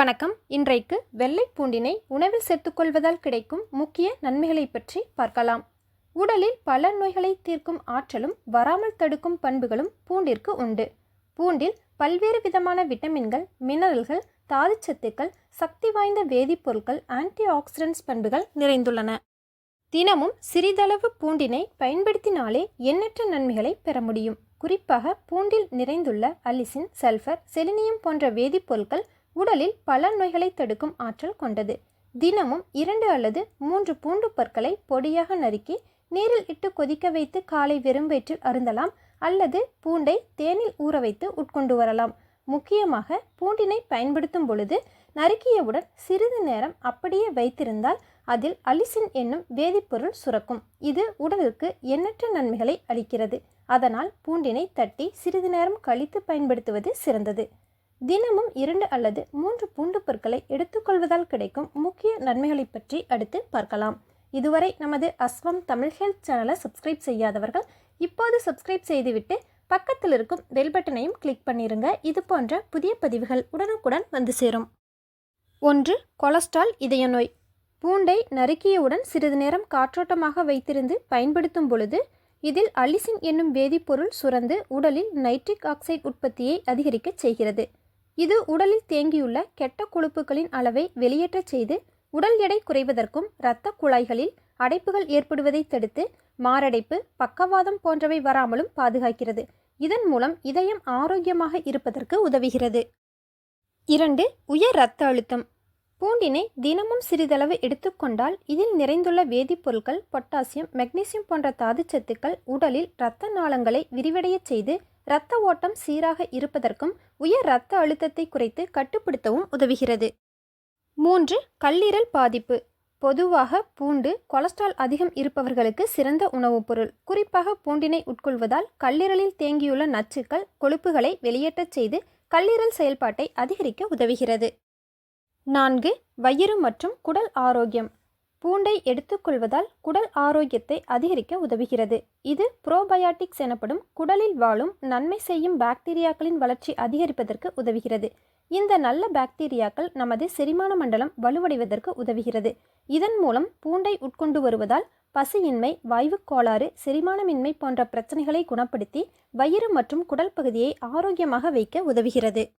வணக்கம். இன்றைக்கு வெள்ளை பூண்டினை உணவில் சேர்த்துக்கொள்வதால் கிடைக்கும் முக்கிய நன்மைகளை பற்றி பார்க்கலாம். உடலில் பல நோய்களை தீர்க்கும் ஆற்றலும் வராமல் தடுக்கும் பண்புகளும் பூண்டிற்கு உண்டு. பூண்டில் பல்வேறு விதமான விட்டமின்கள் மினரல்கள் தாதுச்சத்துக்கள் சக்தி வாய்ந்த வேதிப்பொருட்கள் ஆன்டி ஆக்சிடென்ட்ஸ் பண்புகள் நிறைந்துள்ளன. தினமும் சிறிதளவு பூண்டினை பயன்படுத்தினாலே எண்ணற்ற நன்மைகளை பெற முடியும். குறிப்பாக பூண்டில் நிறைந்துள்ள அலிசின் சல்ஃபர் செலினியம் போன்ற வேதிப்பொருட்கள் உடலில் பல நோய்களை தடுக்கும் ஆற்றல் கொண்டது. தினமும் இரண்டு அல்லது மூன்று பூண்டு பற்களை பொடியாக நறுக்கி நீரில் இட்டு கொதிக்க வைத்து காலை வெறும் வயிற்றில் அருந்தலாம் அல்லது பூண்டை தேனில் ஊற வைத்து உட்கொண்டு வரலாம். முக்கியமாக பூண்டினை பயன்படுத்தும் பொழுது நறுக்கியவுடன் சிறிது நேரம் அப்படியே வைத்திருந்தால் அதில் அலிசின் என்னும் வேதிப்பொருள் சுரக்கும். இது உடலுக்கு எண்ணற்ற நன்மைகளை அளிக்கிறது. அதனால் பூண்டினை தட்டி சிறிது நேரம் கழித்து பயன்படுத்துவது சிறந்தது. தினமும் இரண்டு அல்லது மூன்று பூண்டு பொருட்களை எடுத்துக்கொள்வதால் கிடைக்கும் முக்கிய நன்மைகளை பற்றி அடுத்து பார்க்கலாம். இதுவரை நமது அஸ்வம் தமிழ் ஹெல்த் சேனலை சப்ஸ்கிரைப் செய்யாதவர்கள் இப்போது சப்ஸ்கிரைப் செய்துவிட்டு பக்கத்தில் இருக்கும் பெல் பட்டனையும் கிளிக் பண்ணிருங்க. இது போன்ற புதிய பதிவுகள் உடனுக்குடன் வந்து சேரும். ஒன்று கொலஸ்ட்ரால் இதய நோய். பூண்டை நறுக்கியவுடன் சிறிது நேரம் காற்றோட்டமாக வைத்திருந்து பயன்படுத்தும் பொழுது இதில் அலிசின் என்னும் வேதிப்பொருள் சுரந்து உடலில் நைட்ரிக் ஆக்சைடு உற்பத்தியை அதிகரிக்கச் செய்கிறது. இது உடலில் தேங்கியுள்ள கெட்ட கொழுப்புகளின் அளவை வெளியேற்றச் செய்து உடல் எடை குறைவதற்கும் இரத்த குழாய்களில் அடைப்புகள் ஏற்படுவதை தடுத்து மாரடைப்பு பக்கவாதம் போன்றவை வராமலும் பாதுகாக்கிறது. இதன் மூலம் இதயம் ஆரோக்கியமாக இருப்பதற்கு உதவுகிறது. இரண்டு உயர் இரத்த அழுத்தம். பூண்டினை தினமும் சிறிதளவு எடுத்துக்கொண்டால் இதில் நிறைந்துள்ள வேதிப்பொருட்கள் பொட்டாசியம் மெக்னீசியம் போன்ற தாதுச்சத்துக்கள் உடலில் இரத்த நாளங்களை விரிவடையச் செய்து இரத்த ஓட்டம் சீராக இருப்பதற்கும் உயர் இரத்த அழுத்தத்தை குறைத்து கட்டுப்படுத்தவும் உதவுகிறது. மூன்று கல்லீரல் பாதிப்பு. பொதுவாக பூண்டு கொலஸ்ட்ரால் அதிகம் இருப்பவர்களுக்கு சிறந்த உணவுப் பொருள். குறிப்பாக பூண்டினை உட்கொள்வதால் கல்லீரலில் தேங்கியுள்ள நச்சுக்கள் கொழுப்புகளை வெளியேற்றச் செய்து கல்லீரல் செயல்பாட்டை அதிகரிக்க உதவுகிறது. நான்கு வயிறு மற்றும் குடல் ஆரோக்கியம். பூண்டை எடுத்துக்கொள்வதால் குடல் ஆரோக்கியத்தை அதிகரிக்க உதவுகிறது. இது புரோபயாட்டிக்ஸ் எனப்படும் குடலில் வாழும் நன்மை செய்யும் பாக்டீரியாக்களின் வளர்ச்சி அதிகரிப்பதற்கு உதவுகிறது. இந்த நல்ல பாக்டீரியாக்கள் நமது செரிமான மண்டலம் வலுவடைவதற்கு உதவுகிறது. இதன் மூலம் பூண்டை உட்கொண்டு வருவதால் பசியின்மை வாய்வுக் கோளாறு செரிமானமின்மை போன்ற பிரச்சனைகளை குணப்படுத்தி வயிறு மற்றும் குடல் பகுதியை ஆரோக்கியமாக வைக்க உதவுகிறது.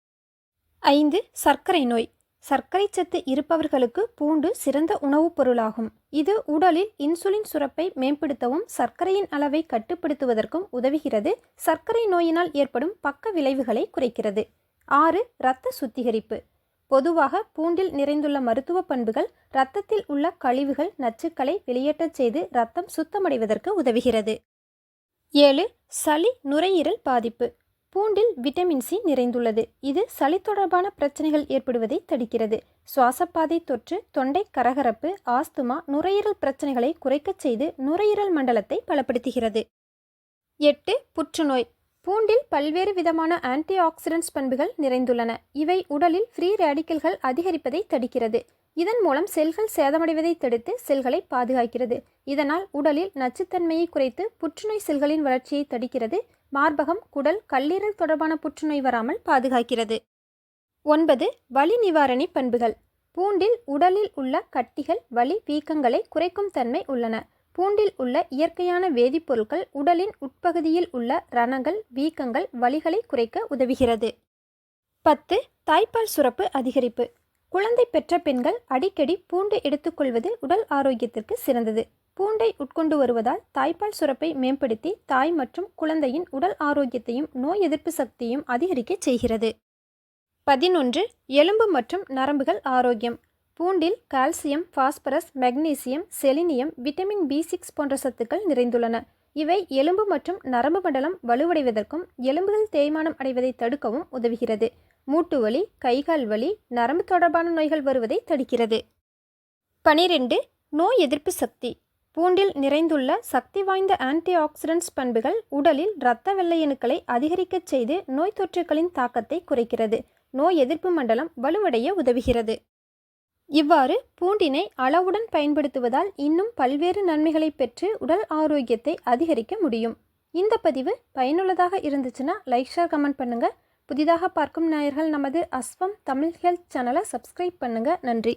ஐந்து சர்க்கரை நோய். சர்க்கரை சத்து இருப்பவர்களுக்கு பூண்டு சிறந்த உணவுப் பொருளாகும். இது உடலில் இன்சுலின் சுரப்பை மேம்படுத்தவும் சர்க்கரையின் அளவை கட்டுப்படுத்துவதற்கும் உதவுகிறது. சர்க்கரை நோயினால் ஏற்படும் பக்க விளைவுகளை குறைக்கிறது. ஆறு இரத்த சுத்திகரிப்பு. பொதுவாக பூண்டில் நிறைந்துள்ள மருத்துவ பண்புகள் இரத்தத்தில் உள்ள கழிவுகள் நச்சுக்களை வெளியேற்றச் செய்து இரத்தம் சுத்தமடைவதற்கு உதவுகிறது. ஏழு சளி நுரையீரல் பாதிப்பு. பூண்டில் விட்டமின் சி நிறைந்துள்ளது. இது சளி தொடர்பான பிரச்சனைகள் ஏற்படுவதை தடுக்கிறது. சுவாசப்பாதை தொற்று தொண்டை கரகரப்பு ஆஸ்துமா நுரையீரல் பிரச்சனைகளை குறைக்கச் செய்து நுரையீரல் மண்டலத்தை பலப்படுத்துகிறது. எட்டு புற்றுநோய். பூண்டில் பல்வேறு விதமான ஆன்டி ஆக்சிடென்ட்ஸ் பண்புகள் நிறைந்துள்ளன. இவை உடலில் ஃப்ரீ ரேடிக்கல்கள் அதிகரிப்பதை தடுக்கிறது. இதன் மூலம் செல்கள் சேதமடைவதை தடுத்து செல்களை பாதுகாக்கிறது. இதனால் உடலில் நச்சுத்தன்மையை குறைத்து புற்றுநோய் செல்களின் வளர்ச்சியை தடுக்கிறது. மார்பகம் குடல் கல்லீரல் தொடர்பான புற்றுநோய் வராமல் பாதுகாக்கிறது. ஒன்பது வலி நிவாரணி பண்புகள். பூண்டில் உடலில் உள்ள கட்டிகள் வலி வீக்கங்களை குறைக்கும் தன்மை உள்ளன. பூண்டில் உள்ள இயற்கையான வேதிப்பொருட்கள் உடலின் உட்பகுதியில் உள்ள ரணங்கள் வீக்கங்கள் வலிகளை குறைக்க உதவுகிறது. பத்து தாய்ப்பால் சுரப்பு அதிகரிப்பு. குழந்தை பெற்ற பெண்கள் அடிக்கடி பூண்டு எடுத்துக்கொள்வது உடல் ஆரோக்கியத்திற்கு சிறந்தது. பூண்டை உட்கொண்டு வருவதால் தாய்ப்பால் சுரப்பை மேம்படுத்தி தாய் மற்றும் குழந்தையின் உடல் ஆரோக்கியத்தையும் நோய் எதிர்ப்பு சக்தியையும் அதிகரிக்கச் செய்கிறது. பதினொன்று. எலும்பு மற்றும் நரம்புகள் ஆரோக்கியம். பூண்டில் calcium phosphorus magnesium selenium vitamin B six போன்ற சத்துக்கள் நிறைந்துள்ளன. இவை எலும்பு மற்றும் நரம்பு மண்டலம் வலுவடைவதற்கும் எலும்புகள் தேய்மானம் அடைவதை தடுக்கவும் உதவுகிறது. மூட்டு வலி கைகால் வலி நரம்பு தொடர்பான நோய்கள் வருவதை தடுக்கிறது. பனிரெண்டு நோய் எதிர்ப்பு சக்தி. பூண்டில் நிறைந்துள்ள சக்தி வாய்ந்த ஆன்டி ஆக்சிடென்ட்ஸ் பண்புகள் உடலில் இரத்த வெள்ளையணுக்களை அதிகரிக்கச் செய்து நோய் தொற்றுகளின் தாக்கத்தை குறைக்கிறது. நோய் எதிர்ப்பு மண்டலம் வலுவடைய உதவுகிறது. இவ்வாறு பூண்டினை அளவுடன் பயன்படுத்துவதால் இன்னும் பல்வேறு நன்மைகளை பெற்று உடல் ஆரோக்கியத்தை அதிகரிக்க முடியும். இந்த பதிவு பயனுள்ளதாக இருந்துச்சுன்னா லைக் ஷேர் கமெண்ட் பண்ணுங்கள் புதிதாக பார்க்கும் நேயர்கள் நமது அஸ்வம் தமிழ் ஹெல்த் சேனலை சப்ஸ்கிரைப் பண்ணுங்கள் நன்றி.